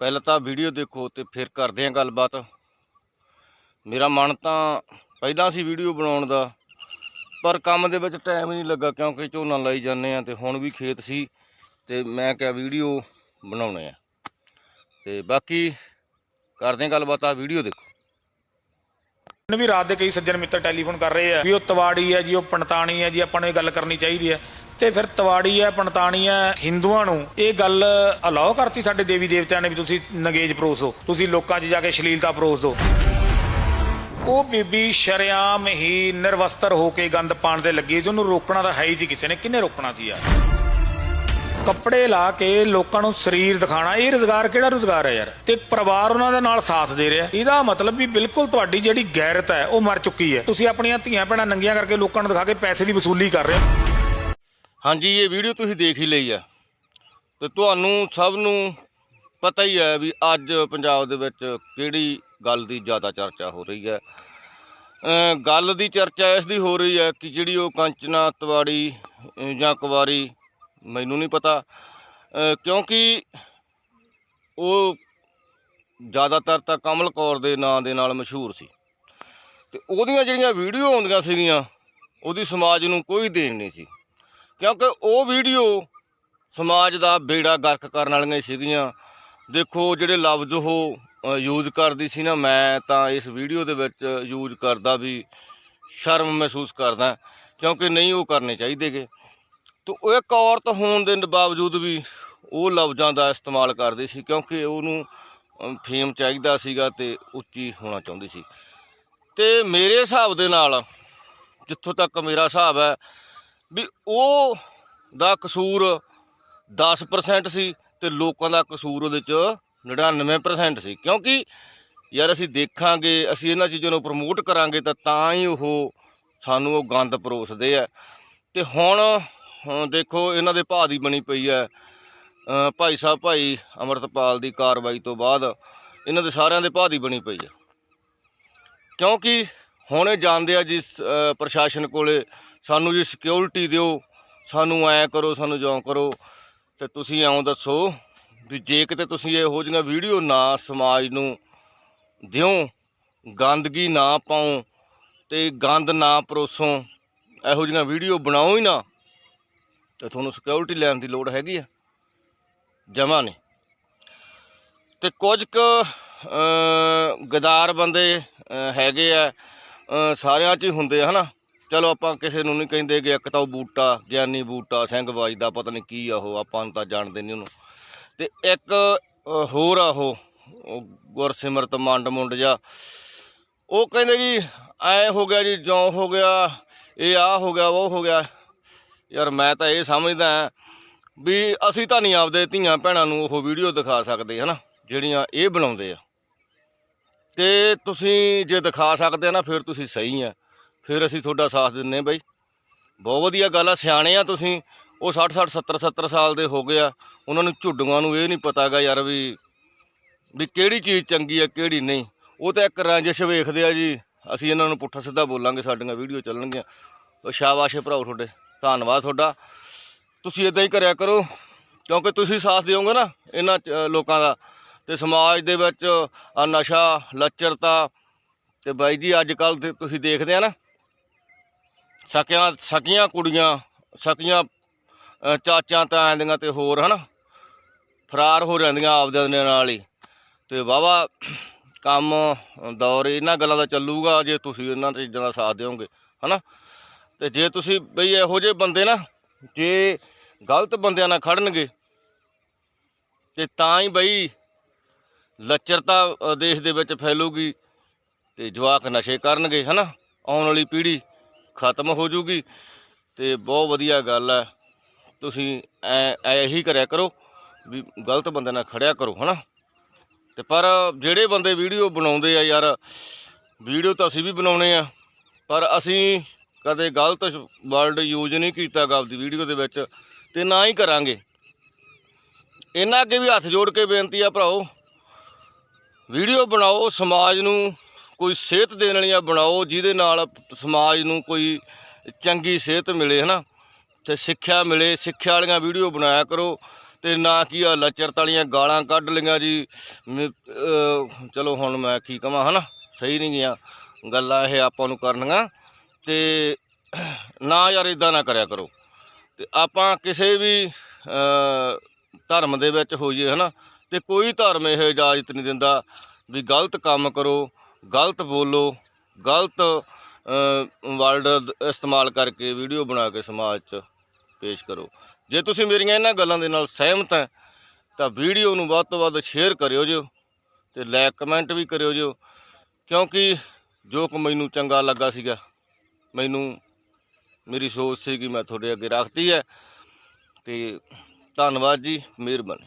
ਪਹਿਲਾਂ ਤਾਂ ਵੀਡੀਓ ਦੇਖੋ ਤੇ ਫਿਰ ਕਰਦੇ ਆਂ ਗੱਲਬਾਤ। ਮੇਰਾ ਮਨ ਤਾਂ ਪਹਿਲਾਂ ਸੀ ਵੀਡੀਓ ਬਣਾਉਣ ਦਾ, ਪਰ ਕੰਮ ਦੇ ਵਿੱਚ ਟਾਈਮ ਨਹੀਂ ਲੱਗਾ ਕਿਉਂਕਿ ਝੋਨਾ ਲਾਈ ਜਾਂਦੇ ਆ ਤੇ ਹੁਣ ਵੀ ਖੇਤ ਸੀ ਤੇ ਮੈਂ ਕਿਹਾ ਵੀਡੀਓ ਬਣਾਉਣੇ ਆ। ਤੇ ਬਾਕੀ ਕਰਦੇ ਆਂ ਗੱਲਬਾਤ ਆ ਵੀਡੀਓ ਦੇਖੋ। ਮੈਨੂੰ ਵੀ ਰਾਤ ਦੇ ਕਈ ਸੱਜਣ ਮਿੱਤਰ ਟੈਲੀਫੋਨ ਕਰ ਰਹੇ ਆ ਵੀ ਉਹ ਤਵਾੜੀ ਹੈ ਜੀ, ਉਹ ਪੰਡਤਾਣੀ ਹੈ ਜੀ, ਆਪਾਂ ਨੂੰ ਇਹ ਗੱਲ ਕਰਨੀ ਚਾਹੀਦੀ ਹੈ ਤੇ ਫਿਰ ਤਵਾੜੀ ਹੈ ਪੰਡਤਾਣੀ ਹੈ, ਹਿੰਦੂਆਂ ਨੂੰ। ਇਹ ਗੱਲ ਅਲਾਉ ਕਰਤੀ ਸਾਡੇ ਦੇਵੀ ਦੇਵਤਿਆਂ ਨੇ ਵੀ ਤੁਸੀਂ ਨਗੇਜ ਪਰੋਸੋ ਤੁਸੀਂ ਲੋਕਾਂ 'ਚ ਜਾ ਕੇ ਸ਼ਲੀਲਤਾ ਪਰੋਸੋ ਉਹ ਬੀਬੀ ਸ਼ਰਿਆਮ ਹੀ ਨਿਰਵਸਤਰ ਹੋ ਕੇ ਗੰਦ ਪਾਣ ਦੇ ਲੱਗੀ ਤੇ ਉਹਨੂੰ ਰੋਕਣਾ ਤਾਂ ਹੈ ਹੀ ਜੀ ਕਿਸੇ ਨੇ। ਕਿੰਨੇ ਰੋਕਣਾ ਸੀ ਯਾਰ? ਕੱਪੜੇ ਲਾ ਕੇ ਲੋਕਾਂ ਨੂੰ ਸਰੀਰ ਦਿਖਾਣਾ ਇਹ ਰੋਜ਼ਗਾਰ ਕਿਹੜਾ ਰੋਜ਼ਗਾਰ ਹੈ ਯਾਰ? ਤੇ ਪਰਿਵਾਰ ਉਹਨਾਂ ਦੇ ਨਾਲ ਸਾਥ ਦੇ ਰਿਹਾ। ਇਹਦਾ ਮਤਲਬ ਵੀ ਬਿਲਕੁਲ ਤੁਹਾਡੀ ਜਿਹੜੀ ਗੈਰਤ ਹੈ, ਉਹ ਮਰ ਚੁੱਕੀ ਹੈ। ਤੁਸੀਂ ਆਪਣੀਆਂ ਧੀਆਂ ਭੈਣਾਂ ਨੰਗੀਆਂ ਕਰਕੇ ਲੋਕਾਂ ਨੂੰ ਦਿਖਾ ਕੇ ਪੈਸੇ ਦੀ ਵਸੂਲੀ ਕਰ ਰਹੇ ਹੋ। ਹਾਂਜੀ, ਇਹ ਵੀਡੀਓ ਤੁਸੀਂ ਦੇਖ ਹੀ ਲਈ ਆ। ਤੇ ਤੁਹਾਨੂੰ ਸਭ ਨੂੰ ਪਤਾ ਹੀ ਹੈ ਵੀ ਅੱਜ ਪੰਜਾਬ ਦੇ ਵਿੱਚ ਕਿਹੜੀ ਗੱਲ ਦੀ ਜ਼ਿਆਦਾ ਚਰਚਾ ਹੋ ਰਹੀ ਹੈ। ਗੱਲ ਦੀ ਚਰਚਾ ਇਸ ਦੀ ਹੋ ਰਹੀ ਹੈ ਕਿ ਜਿਹੜੀ ਉਹ ਕੰਚਨਾ, ਤਵਾੜੀ ਜਾਂ ਕੁਵਾਰੀ, ਮੈਨੂੰ ਨਹੀਂ ਪਤਾ। ਕਿਉਂਕਿ ਉਹ ਜ਼ਿਆਦਾਤਰ ਤਾਂ ਕਮਲ ਕੌਰ ਦੇ ਨਾਂ ਦੇ ਨਾਲ ਮਸ਼ਹੂਰ ਸੀ। ਤੇ ਉਹਦੀਆਂ ਜਿਹੜੀਆਂ ਵੀਡੀਓ ਆਉਂਦੀਆਂ ਸੀਗੀਆਂ, ਉਹਦੀ ਸਮਾਜ ਨੂੰ ਕੋਈ ਦੇਣ ਨਹੀਂ ਸੀ। ਕਿਉਂਕਿ ਉਹ ਵੀਡੀਓ ਸਮਾਜ ਦਾ ਬੇੜਾ ਗਰਕ ਕਰਨ ਵਾਲੀਆਂ ਸੀਗੀਆਂ। ਦੇਖੋ ਜਿਹੜੇ ਲਫ਼ਜ਼ ਉਹ ਯੂਜ਼ ਕਰਦੀ ਸੀ ਨਾ, ਮੈਂ ਤਾਂ ਇਸ ਵੀਡੀਓ ਦੇ ਵਿੱਚ ਯੂਜ਼ ਕਰਦਾ ਵੀ ਸ਼ਰਮ ਮਹਿਸੂਸ ਕਰਦਾ, ਕਿਉਂਕਿ ਨਹੀਂ ਉਹ ਕਰਨੇ ਚਾਹੀਦੇਗੇ ਤੋ ਉਹ ਇੱਕ ਔਰਤ ਹੋਣ ਦੇ ਬਾਵਜੂਦ ਵੀ ਉਹ ਲਫ਼ਜ਼ਾਂ ਦਾ ਇਸਤੇਮਾਲ ਕਰਦੇ ਸੀ, ਕਿਉਂਕਿ ਉਹਨੂੰ ਫੇਮ ਚਾਹੀਦਾ ਸੀਗਾ ਤੇ ਉੱਚੀ ਹੋਣਾ ਚਾਹੁੰਦੀ ਸੀ। ਤੇ ਮੇਰੇ ਹਿਸਾਬ ਦੇ ਨਾਲ, ਜਿੱਥੋਂ ਤੱਕ ਮੇਰਾ ਹਿਸਾਬ ਹੈ ਵੀ ਉਹ ਦਾ ਕਸੂਰ 10% ਸੀ ਤੇ ਲੋਕਾਂ ਦਾ ਕਸੂਰ ਉਹਦੇ ਚ 99% ਸੀ। ਕਿਉਂਕਿ ਯਾਰ ਅਸੀਂ ਦੇਖਾਂਗੇ, ਅਸੀਂ ਇਹਨਾਂ ਚੀਜ਼ਾਂ ਨੂੰ ਪ੍ਰਮੋਟ ਕਰਾਂਗੇ ਤਾਂ ਤਾਂ ਹੀ ਉਹ ਸਾਨੂੰ ਉਹ ਗੰਦ ਪਰੋਸਦੇ ਆ। ਤੇ ਹੁਣ ਦੇਖੋ, ਇਹਨਾਂ ਦੇ ਭਾਅ ਦੀ ਬਣੀ ਪਈ ਹੈ ਭਾਈ ਸਾਹਿਬ, ਭਾਈ ਅਮਰਤਪਾਲ ਦੀ ਕਾਰਵਾਈ ਤੋਂ ਬਾਅਦ ਇਹਨਾਂ ਦੇ ਸਾਰਿਆਂ ਦੇ ਭਾਅ ਦੀ ਬਣੀ ਪਈ ਹੈ। ਕਿਉਂਕਿ ਹੁਣ ਇਹ ਜਾਣਦੇ ਆ ਜੀ ਪ੍ਰਸ਼ਾਸਨ ਕੋਲੇ ਸਾਨੂੰ ਜੀ ਸਿਕਿਉਰਿਟੀ ਦਿਓ, ਸਾਨੂੰ ਐ ਕਰੋ, ਸਾਨੂੰ ਜਿਉਂ ਕਰੋ, ਤੇ ਤੁਸੀਂ ਐਂ ਦੱਸੋ ਵੀ ਜੇ ਕਿਤੇ ਤੁਸੀਂ ਇਹੋ ਜਿਹੀਆਂ ਵੀਡੀਓ ਨਾ ਸਮਾਜ ਨੂੰ ਦਿਓ, ਗੰਦਗੀ ਨਾ ਪਾਓ ਤੇ ਗੰਦ ਨਾ ਪਰੋਸੋ, ਇਹੋ ਜਿਹੀਆਂ ਵੀਡੀਓ ਬਣਾਓ ਹੀ ਨਾ, ਤੇ ਤੁਹਾਨੂੰ ਸਿਕਿਉਰਿਟੀ ਲੈਣ ਦੀ ਲੋੜ ਹੈਗੀ ਆ, ਜਮਾ ਨਹੀਂ। ਤੇ ਕੁਝ ਕੁ ਗਦਾਰ ਬੰਦੇ ਹੈਗੇ ਆ ਸਾਰਿਆਂ 'ਚ ਹੀ ਹੁੰਦੇ ਆ, ਹਨਾ? ਚਲੋ ਆਪਾਂ ਕਿਸੇ ਨੂੰ ਨਹੀਂ ਕਹਿੰਦੇ ਕਿ ਇੱਕ ਤਾਂ ਉਹ ਬੂਟਾ, ਗਿਆਨੀ ਬੂਟਾ ਸਿੰਘ ਵੱਜਦਾ ਪਤਾ ਨਹੀਂ ਕੀ ਆ ਉਹ, ਆਪਾਂ ਨੂੰ ਤਾਂ ਜਾਣਦੇ ਨਹੀਂ ਉਹਨੂੰ। ਤੇ ਇੱਕ ਹੋਰ ਆ ਉਹ ਗੁਰਸਿਮਰਤ ਮੰਡ ਮੁੰਡ ਜਾ ਉਹ ਕਹਿੰਦੇ ਜੀ, ਐ ਹੋ ਗਿਆ ਜੀ, ਜੌਂ ਹੋ ਗਿਆ, ਇਹ ਆ ਹੋ ਗਿਆ, ਉਹ ਹੋ ਗਿਆ। ਯਾਰ ਮੈਂ ਤਾਂ ਇਹ ਸਮਝਦਾ ਵੀ ਅਸੀਂ ਤਾਂ ਨਹੀਂ ਆਪਦੇ ਧੀਆਂ ਭੈਣਾਂ ਨੂੰ ਉਹ ਵੀਡੀਓ ਦਿਖਾ ਸਕਦੇ, ਹਨਾ, ਜਿਹੜੀਆਂ ਇਹ ਬਣਾਉਂਦੇ ਆ। ਤੇ ਤੁਸੀਂ ਜੇ ਦਿਖਾ ਸਕਦੇ ਆ ਨਾ, ਫਿਰ ਤੁਸੀਂ ਸਹੀ ਆ। ਫਿਰ ਅਸੀਂ ਤੁਹਾਡਾ ਸਾਥ ਦਿੰਨੇ ਬਾਈ। ਬਹੁਤ ਵਧੀਆ ਗੱਲ ਆ, ਸਿਆਣੇ ਆ ਤੁਸੀਂ। ਉਹ 60 60 70 70 ਸਾਲ ਦੇ ਹੋ ਗਏ ਆ। ਉਹਨਾਂ ਨੂੰ ਝੁੱਡੂਆਂ ਨੂੰ ਇਹ ਨਹੀਂ ਪਤਾਗਾ ਯਾਰ ਵੀ ਵੀ ਕਿਹੜੀ ਚੀਜ਼ ਚੰਗੀ ਆ, ਕਿਹੜੀ ਨਹੀਂ। ਉਹ ਤਾਂ ਇੱਕ ਰੰਜਿਸ਼ ਵੇਖਦੇ ਆ ਜੀ। ਅਸੀਂ ਇਹਨਾਂ ਨੂੰ ਪੁੱਠਾ ਸਿੱਧਾ ਬੋਲਾਂਗੇ, ਸਾਡੀਆਂ ਵੀਡੀਓ ਚੱਲਣਗੀਆਂ। ਉਹ ਸ਼ਾਬਾਸ਼ ਭਰਾਓ ਤੁਹਾਡੇ। ਧੰਨਵਾਦ ਤੁਹਾਡਾ। ਤੁਸੀਂ ਇਦਾਂ ਹੀ ਕਰਿਆ ਕਰੋ, ਕਿਉਂਕਿ ਤੁਸੀਂ ਸਾਥ ਦਿਓਗੇ ਨਾ ਇਹਨਾਂ ਚ- ਲੋਕਾਂ ਦਾ। ਤੇ ਸਮਾਜ ਦੇ ਵਿੱਚ ਆ ਨਸ਼ਾ, ਲੱਚਰਤਾ, ਤੇ ਬਾਈ ਜੀ, ਅੱਜ ਕੱਲ ਤੁਸੀਂ ਦੇਖਦੇ ਆ ਨਾ ਸਕਿਆਂ ਸਕੀਆਂ ਕੁੜੀਆਂ ਸਕੀਆਂ ਚਾਚਾਂ ਤਾਇਆਂ ਦੀਆਂ ਤੇ ਹੋਰ ਹਨਾ, ਫਰਾਰ ਹੋ ਜਾਂਦੀਆਂ ਆਪਦੇ ਦੇ ਨਾਲ ਹੀ। ਤੇ ਵਾਵਾ ਕੰਮ, ਦੌਰ ਇਹਨਾਂ ਗੱਲਾਂ ਦਾ ਚੱਲੂਗਾ ਜੇ ਤੁਸੀਂ ਇਹਨਾਂ ਚੀਜ਼ਾਂ ਦਾ ਸਾਥ ਦਿਓਗੇ, ਹਨਾ। ਤੇ ਜੇ ਤੁਸੀਂ ਬਈ ਇਹੋ ਜਿਹੇ ਬੰਦੇ ਨਾ, ਜੇ ਗਲਤ ਬੰਦਿਆਂ ਨਾਲ ਖੜਨਗੇ, ਤੇ ਤਾਂ ਹੀ ਬਈ ਲੱਚਰਤਾ ਦੇਸ਼ ਦੇ ਵਿੱਚ ਫੈਲੂਗੀ ਤੇ ਜਵਾਕ ਨਸ਼ੇ ਕਰਨਗੇ, ਹਨਾ, ਆਉਣ ਵਾਲੀ ਪੀੜ੍ਹੀ। ਖਤਮ ਹੋ ਜੂਗੀ ਤੇ ਬਹੁਤ ਵਧੀਆ ਗੱਲ ਹੈ। ਤੁਸੀਂ ਐ ਇਹੀ ਕਰਿਆ ਕਰੋ ਵੀ ਗਲਤ ਬੰਦੇ ਨਾਲ ਖੜਿਆ ਕਰੋ, ਹਨਾ? ਤੇ ਪਰ ਜਿਹੜੇ ਬੰਦੇ ਵੀਡੀਓ ਬਣਾਉਂਦੇ ਆ ਯਾਰ, ਵੀਡੀਓ ਤਾਂ ਅਸੀਂ ਵੀ ਬਣਾਉਣੇ ਆ, ਪਰ ਅਸੀਂ ਕਦੇ ਗਲਤ ਵਰਡ ਯੂਜ਼ ਨਹੀਂ ਕੀਤਾ ਗਾ ਆਪਦੀ ਵੀਡੀਓ ਦੇ ਵਿੱਚ ਤੇ ਨਾ ਹੀ ਕਰਾਂਗੇ। ਇਹਨਾਂ ਅੱਗੇ ਵੀ ਹੱਥ ਜੋੜ ਕੇ ਬੇਨਤੀ ਆ ਭਰਾਓ, ਵੀਡੀਓ ਬਣਾਓ ਸਮਾਜ ਨੂੰ ਕੋਈ ਸਿਹਤ ਦੇਣ ਵਾਲੀਆਂ ਬਣਾਓ, ਜਿਹਦੇ ਨਾਲ ਸਮਾਜ ਨੂੰ ਕੋਈ ਚੰਗੀ ਸਿਹਤ ਮਿਲੇ, ਹਨਾ? ਤੇ ਸਿੱਖਿਆ ਮਿਲੇ, ਸਿੱਖਿਆ ਵਾਲੀਆਂ ਵੀਡੀਓ ਬਣਾਇਆ ਕਰੋ, ਤੇ ਨਾ ਕੀ ਆ ਲੱਚਰਤ ਵਾਲੀਆਂ ਗਾਲਾਂ ਕੱਢ ਲਈਆਂ ਜੀ। ਚਲੋ ਹੁਣ ਮੈਂ ਕੀ ਕਵਾਂ, ਹਨਾ? ਸਹੀ ਨਹੀਂ ਗਿਆ। ਗੱਲਾਂ ਇਹ ਆਪਾਂ ਨੂੰ ਕਰਨੀਆਂ, ਤੇ ਨਾ ਯਾਰ ਇਦਾਂ ਨਾ ਕਰਿਆ ਕਰੋ। ਤੇ ਆਪਾਂ ਕਿਸੇ ਵੀ ਧਰਮ ਦੇ ਵਿੱਚ ਹੋਈਏ, ਹਨਾ? ਤੇ ਕੋਈ ਧਰਮ ਇਹ ਇਜਾਜ਼ਤ ਨਹੀਂ ਦਿੰਦਾ ਵੀ ਗਲਤ ਕੰਮ ਕਰੋ ਗਲਤ ਬੋਲੋ, ਗਲਤ ਵਰਡ ਇਸਤੇਮਾਲ ਕਰਕੇ ਵੀਡੀਓ ਬਣਾ ਕੇ ਸਮਾਜ 'ਚ ਪੇਸ਼ ਕਰੋ। ਜੇ ਤੁਸੀਂ ਮੇਰੀਆਂ ਇਹਨਾਂ ਗੱਲਾਂ ਦੇ ਨਾਲ ਸਹਿਮਤ ਹੈ, ਤਾਂ ਵੀਡੀਓ ਨੂੰ ਵੱਧ ਤੋਂ ਵੱਧ ਸ਼ੇਅਰ ਕਰਿਓ ਜਿਓ ਤੇ ਲਾਈਕ ਕਮੈਂਟ ਵੀ ਕਰਿਓ ਜਿਓ, ਕਿਉਂਕਿ ਜੋ ਕਿ ਮੈਨੂੰ ਚੰਗਾ ਲੱਗਾ ਸੀਗਾ, ਮੈਨੂੰ, ਮੇਰੀ ਸੋਚ ਸੀ ਕਿ ਮੈਂ ਤੁਹਾਡੇ ਅੱਗੇ ਰੱਖਤੀ ਹੈ। ਤੇ ਧੰਨਵਾਦ ਜੀ, ਮਿਹਰਬਾਨੀ।